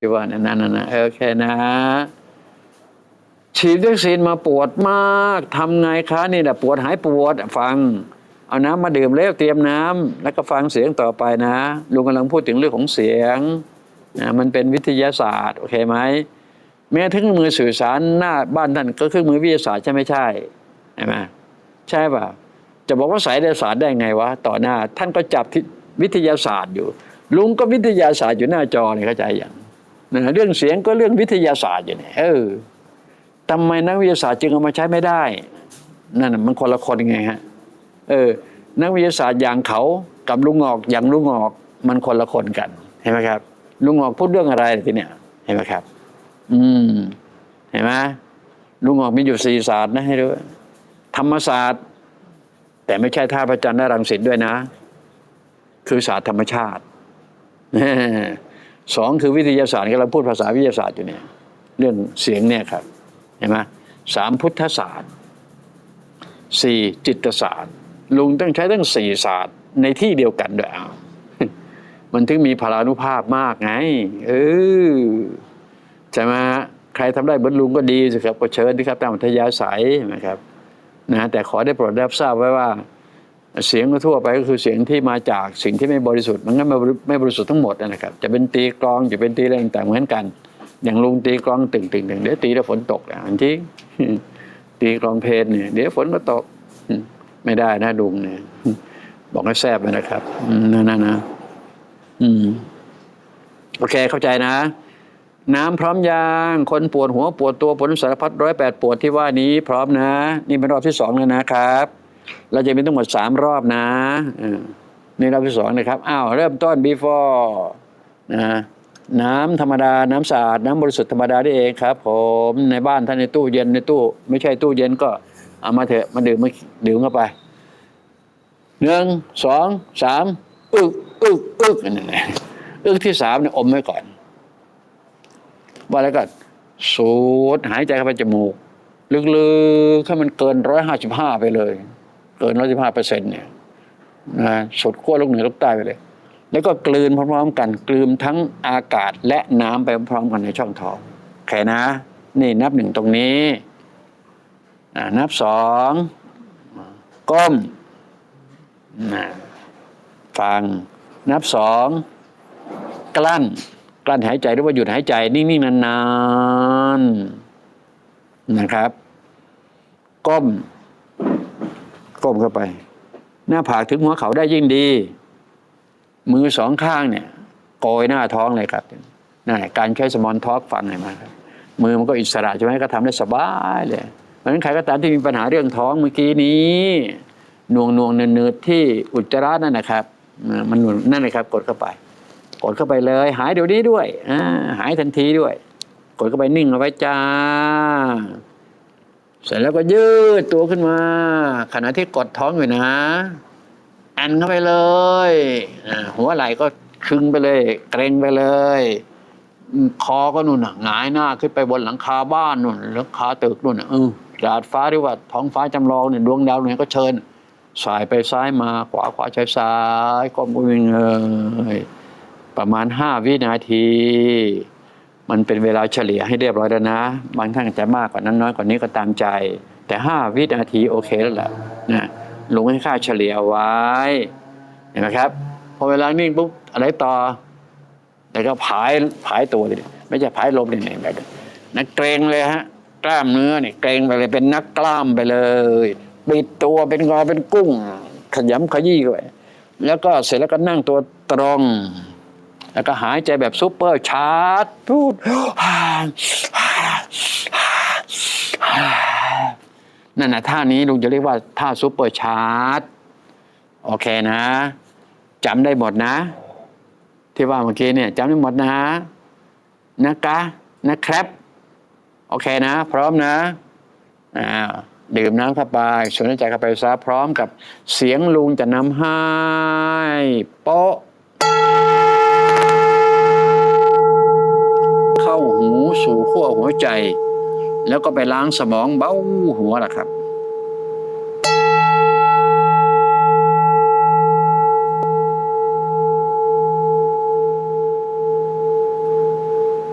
ที่ว่านั่นนั่นนะโอเคนะฉีดวัคซีนมาปวดมากทำไงคะนี่แหละปวดหายปวดฟัง เอาน้ำมาดื่มแล้วเตรียมน้ำแล้วก็ฟังเสียงต่อไปนะลุงกำลังพูดถึงเรื่องของเสียงนะมันเป็นวิทยาศาสตร์โอเคไหมแม้ถึงมือสื่อสารหน้าบ้านท่านก็เครื่องมือวิทยาศาสตร์ใช่ไม่ใช่ใช่ไหมใช่ป่ะจะบอกว่าสายวิทยาศาสตร์ได้ไงวะต่อหน้า ท่านก็จับที่วิทยาศาสตร์อยู่ ลุงก็วิทยาศาสตร์อยู่หน้าจอเนี่ยเข้าใจอย่าง นะเรื่องเสียงก็เรื่องวิทยาศาสตร์อยู่เนี่ยเออทำไมนักวิทยาศาสตร์จึงเอามาใช้ไม่ได้นั่นน่ะมันคนละคนไงฮะเออ นักวิทยาศาสตร์อย่างเขากับลุงงอกอย่างลุงงอกมันคนละคนกันเห็นไหมครับ ลุงงอกพูดเรื่องอะไรทีเนี้ยเห็นไหมครับ อืมเห็นไหมลุงงอกมีอยู่สี่ศาสตร์นะให้ดูธรรมศาสตร์ แต่ไม่ใช่ท่าประจันทร์และรังสิตด้วยนะ คือศาสตร์ธรรมชาติ สองคือวิทยาศาสตร์กำลังพูดภาษาวิทยาศาสตร์อยู่เนี่ยเรื่องเสียงเนี่ยครับเห็นไหมสามพุทธศาสตร์สี่จิตศาสตร์ ลุงต้องใช้ทั้งสี่ศาสตร์ในที่เดียวกันด้วยเอามันถึงมีพลานุภาพมากไง เออใช่ไหมใครทำได้เหมือนลุงก็ดีสิครับก็เชิญที่ครับตามอัธยาศัยนะครับนะแต่ขอได้โปรดรับทราบไว้ว่า เสียงทั่วไปก็คือเสียงที่มาจากสิ่งที่ไม่บริสุทธิ์มันก็ไม่บริไม่บริสุทธิ์ทั้งหมดนะครับ จะเป็นตีกลองจะเป็นตีอะไรต่างๆเหมือนกัน อย่างลุงตีกลองตึงตึงตึงเดี๋ยวตีแล้วฝนตกอะจริงตีกลองเพลนเนี่ยเดี๋ยวฝนก็ตกไม่ได้นะลุงเนี่ยบอกให้แซบเลยนะครับนั่นนะนะอืมโอเคเข้าใจนะ น้ำพร้อมยางคนปวดหัวปวดตัวปวดสารพัดร้อยแปดปวดที่ว่านี้พร้อมนะ นี่เป็นรอบที่สองแล้วนะครับ เราจะมีทั้งหมดสามรอบนะเออนี่รอบที่สองนะครับอ้าวเริ่มต้น before นะน้ำธรรมดา น้ำสะอาด น้ำบริสุทธิ์ธรรมดาได้เองครับ ผมในบ้านท่านในตู้เย็นในตู้ ไม่ใช่ตู้เย็นก็เอามาเถอะมาดื่มมาดื่มเข้าไปหนึ่งสองสามอึกอึกอึกนั่นแหละอึกที่สามเนี่ยอมไว้ก่อน ว่าแล้วก็สูดหายใจเข้าไปจมูก ลึกๆให้มันเกินร้อยห้าสิบห้าไปเลย เกินร้อยสิบห้าเปอร์เซ็นต์เนี่ยนะสุดขั้วโลกเหนือโลกใต้ไปเลย แล้วก็กลืนพร้อมๆกันกลืนทั้งอากาศและน้ำไปพร้อมๆกันในช่องท้องโอเคนะ นี่นับหนึ่งตรงนี้อ่านับสองก้มนะฟัง นับสองกลั้น กลั้นหายใจหรือว่าหยุดหายใจ นิ่งๆนานๆนะครับ ก้ม ก้มเข้าไป หน้าผากถึงหัวเขาได้ยิ่งดี มือสองข้างเนี่ยโกยหน้าท้องเลยครับนั่นการใช้สมอนท็อกฟังหน่อยมาครับมือมันก็อิสระใช่ไหมก็ทำได้สบายเลยเพราะฉะนั้นใครก็ตามที่มีปัญหาเรื่องท้องเมื่อกี้นี้น่วงน่วงเนืดๆที่อุจจาระนั่นนะครับมันนั่นเลยครับ กดเข้าไป กดเข้าไปเลย หายเดี๋ยวนี้ด้วยอหายทันทีด้วย กดเข้าไปนิ่งเอาไว้จ้า เสร็จแล้วก็ยืดตัวขึ้นมา ขณะที่กดท้องอยู่นะอันเข้าไปเลยหัวไหล่ก็คึงไปเลย เกรงไปเลย คอก็นู่นหงายหน้าขึ้นไปบนหลังคาบ้านนู่นหลังคาตึกนู่นเออดาดฟ้าหรือว่าท้องฟ้าจำลองเนี่ยดวงดาวเนี่ยก็เชิญสายไปซ้ายมาขวาขวาใช้ซ้ายก้มวิ่งเลยประมาณห้าวินาที มันเป็นเวลาเฉลี่ยให้เรียบร้อยแล้วนะบางท่านจะมากกว่านั้นน้อยกว่านี้ก็ตามใจ แต่ห้าวินาทีโอเคแล้วแหละนะลงให้ค่าเฉลี่ยไว้เห็นไหมครับพอเวลานิ่งปุ๊บอะไรต่อแต่ก็ผายผายตัวเลยไม่ใช่ผายลมเนี่ยแบบนักเกรงเลยฮะกล้ามเนื้อเนี่ยเกรงไปเลยเป็นนักกล้ามไปเลยปิดตัวเป็นงอเป็นกุ้ง ขยำขยี้ไปแล้วก็เสร็จแล้วก็นั่งตัวตรง แล้วก็หายใจแบบซุปเปอร์ชาร์จพูดนั่นนะท่านี้ลุงจะเรียกว่าท่าซุปเปอร์ชาร์จโอเคนะจำได้หมดนะ ที่ว่าเมื่อกี้เนี่ยจำได้หมดนะนะคะนะครับ โอเคนะ พร้อมนะอ่าดื่มน้ำเข้าไปสูดหายใจเข้าไปซะพร้อมกับเสียงลุงจะนำให้โป๊ะ สู่ขั้วหัวใจ แล้วก็ไปล้างสมองเบ้าหัวล่ะครับ